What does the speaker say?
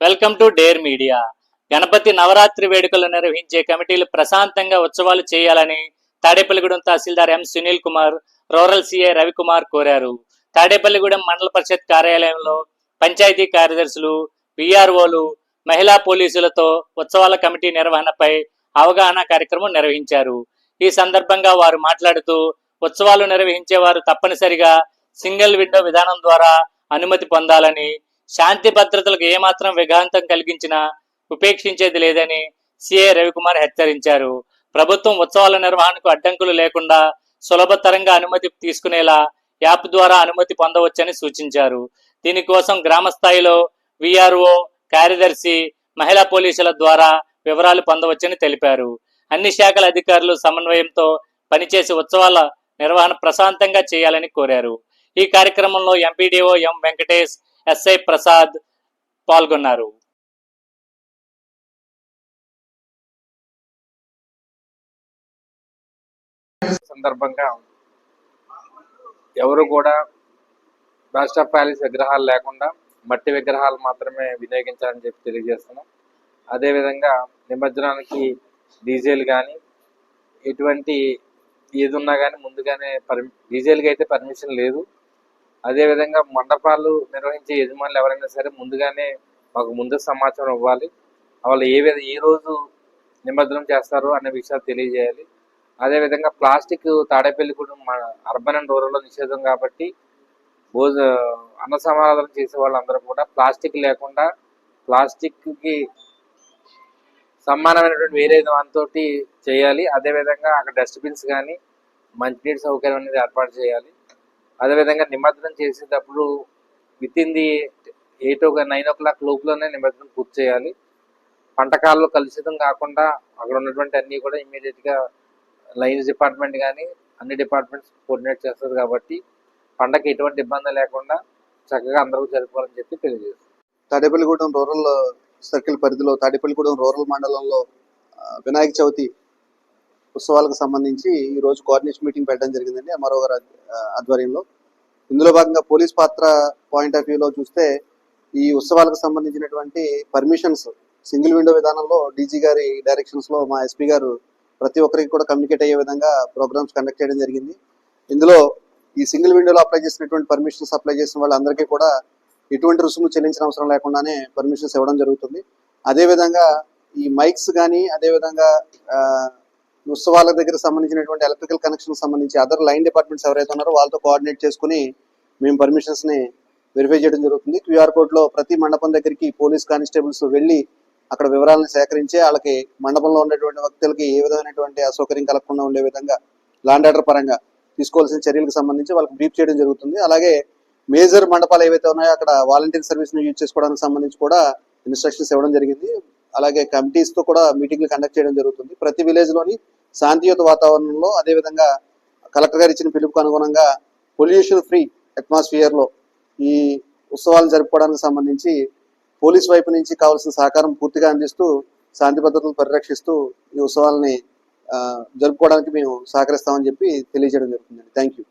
Welcome to dare media. Ganapati Navaratri వేడుకలు నిర్వహించే కమిటీలు ప్రశాంతంగా ఉత్సవాలు చేయాలని Tadepalligudem tahsildar M Sunil Kumar rural CI Ravikumar కోరారు. తాడేపల్లిగూడెం మండల పరిషత్ కార్యాలయంలో పంచాయతీ కార్యదర్శులు విఆర్ఓలు మహిళా పోలీసులతో ఉత్సవాల కమిటీ నిర్వహణపై అవగాహన కార్యక్రమం నిర్వహించారు. ఈ సందర్భంగా వారు మాట్లాడుతూ ఉత్సవాలు నిర్వహించే వారు తప్పనిసరిగా సింగిల్ విండో విధానం ద్వారా అనుమతి పొందాలని శాంతి భద్రతలకు ఏమాత్రం విఘాంతం కలిగించినా ఉపేక్షించేది లేదని సిఏ రవికుమార్ హెచ్చరించారు. ప్రభుత్వం ఉత్సవాల నిర్వహణకు అడ్డంకులు లేకుండా సులభతరంగా అనుమతి తీసుకునేలా యాప్ ద్వారా అనుమతి పొందవచ్చని సూచించారు. దీనికోసం గ్రామ స్థాయిలో విఆర్ఓ కార్యదర్శి మహిళా పోలీసుల ద్వారా వివరాలు పొందవచ్చని తెలిపారు. అన్ని శాఖల అధికారులు సమన్వయంతో పనిచేసి ఉత్సవాల నిర్వహణ ప్రశాంతంగా చేయాలని కోరారు. ఈ కార్యక్రమంలో MPDO M Venkatesh SI Prasad పాల్గొన్నారు. సందర్భంగా ఎవరు కూడా రాష్ట్ర ప్యాలెస్ విగ్రహాలు లేకుండా మట్టి విగ్రహాలు మాత్రమే వినియోగించాలని చెప్పి తెలియజేస్తున్నాం. అదేవిధంగా నిమజ్జనానికి డీజేలు కానీ ఎటువంటి ఏది ఉన్నా కానీ ముందుగానే పర్మి డీజేలకి అయితే పర్మిషన్ లేదు. అదేవిధంగా మండపాలు నిర్వహించే యజమానులు ఎవరైనా సరే ముందుగానే మాకు ముందు సమాచారం ఇవ్వాలి. వాళ్ళు ఏ విధ ఏ రోజు నిమజ్జనం చేస్తారో అనే విషయాలు తెలియజేయాలి. అదేవిధంగా ప్లాస్టిక్ తాడేపల్లి కూడా మన అర్బన్ అండ్ రూరల్లో నిషేధం కాబట్టి భోజ అన్న సమారాధన చేసే వాళ్ళందరూ కూడా ప్లాస్టిక్ లేకుండా ప్లాస్టిక్కి సమానమైనటువంటి వేరే దాంతో చేయాలి. అదేవిధంగా అక్కడ డస్ట్బిన్స్ కానీ మంచినీటి సౌకర్యం అనేది ఏర్పాటు చేయాలి. అదేవిధంగా నిమజ్జనం చేసేటప్పుడు within the eight or nine o'clock లోపులోనే నిమజ్జనం పూర్తి చేయాలి. పంటకాల్లో కలుషితం కాకుండా అక్కడ ఉన్నటువంటి అన్నీ కూడా ఇమీడియట్గా లైన్స్ డిపార్ట్మెంట్ కానీ అన్ని డిపార్ట్మెంట్స్ కోఆర్డినేట్ చేస్తారు కాబట్టి పండగకి ఎటువంటి ఇబ్బంది లేకుండా చక్కగా అందరూ జరుపుకోవాలని చెప్పి తెలియజేస్తారు తాడేపల్లిగూడెం రూరల్ uh, సర్కిల్ పరిధిలో తాడేపల్లిగూడెం రూరల్ మండలంలో uh, వినాయక చవితి ఉత్సవాలకు సంబంధించి ఈ రోజు కోఆర్డినేషన్ మీటింగ్ పెట్టడం జరిగిందండి ఎంఆర్ఓ గారు ఆధ్వర్యంలో. ఇందులో భాగంగా పోలీస్ పాత్ర పాయింట్ ఆఫ్ వ్యూలో చూస్తే ఈ ఉత్సవాలకు సంబంధించినటువంటి పర్మిషన్స్ సింగిల్ విండో విధానంలో డీజీ గారి డైరెక్షన్స్లో మా ఎస్పీ గారు ప్రతి ఒక్కరికి కూడా కమ్యూనికేట్ అయ్యే విధంగా ప్రోగ్రామ్స్ కండక్ట్ చేయడం జరిగింది. ఇందులో ఈ సింగిల్ విండోలో అప్లై చేసినటువంటి పర్మిషన్స్ అప్లై చేసిన వాళ్ళందరికీ కూడా ఎటువంటి రుసుము చెల్లించిన అవసరం లేకుండానే పర్మిషన్స్ ఇవ్వడం జరుగుతుంది. అదేవిధంగా ఈ మైక్స్ కానీ అదేవిధంగా ఉత్సవాల దగ్గర సంబంధించినటువంటి ఎలక్ట్రికల్ కనెక్షన్ సంబంధించి అదర్ లైన్ డిపార్ట్మెంట్స్ ఎవరైతే ఉన్నారో వాళ్ళతో కోఆర్డినేట్ చేసుకుని మేము పర్మిషన్స్ని వెరిఫై చేయడం జరుగుతుంది. క్యూఆర్ కోడ్లో ప్రతి మండపం దగ్గరికి పోలీస్ కానిస్టేబుల్స్ వెళ్ళి అక్కడ వివరాలను సేకరించి వాళ్ళకి మండపంలో ఉన్నటువంటి వ్యక్తులకి ఏ విధమైనటువంటి అసౌకర్యం కలగకుండా ఉండే విధంగా లాండ్ ఆర్డర్ పరంగా తీసుకోవాల్సిన చర్యలకు సంబంధించి వాళ్ళకి బ్రీఫ్ చేయడం జరుగుతుంది. అలాగే మేజర్ మండపాలు ఏవైతే ఉన్నాయో అక్కడ వాలంటీర్ సర్వీస్ని యూజ్ చేసుకోవడానికి సంబంధించి కూడా ఇన్స్ట్రక్షన్స్ ఇవ్వడం జరిగింది. అలాగే కమిటీస్తో కూడా మీటింగ్లు కండక్ట్ చేయడం జరుగుతుంది. ప్రతి విలేజ్లోని శాంతియుత వాతావరణంలో అదేవిధంగా కలెక్టర్ గారు ఇచ్చిన పిలుపుకు అనుగుణంగా పొల్యూషన్ ఫ్రీ అట్మాస్ఫియర్లో ఈ ఉత్సవాలను జరుపుకోవడానికి సంబంధించి పోలీస్ వైపు నుంచి కావాల్సిన సహకారం పూర్తిగా అందిస్తూ శాంతి భద్రతలు పరిరక్షిస్తూ ఈ ఉత్సవాలని జరుపుకోవడానికి మేము సహకరిస్తామని చెప్పి తెలియజేయడం జరుగుతుంది థ్యాంక్ యూ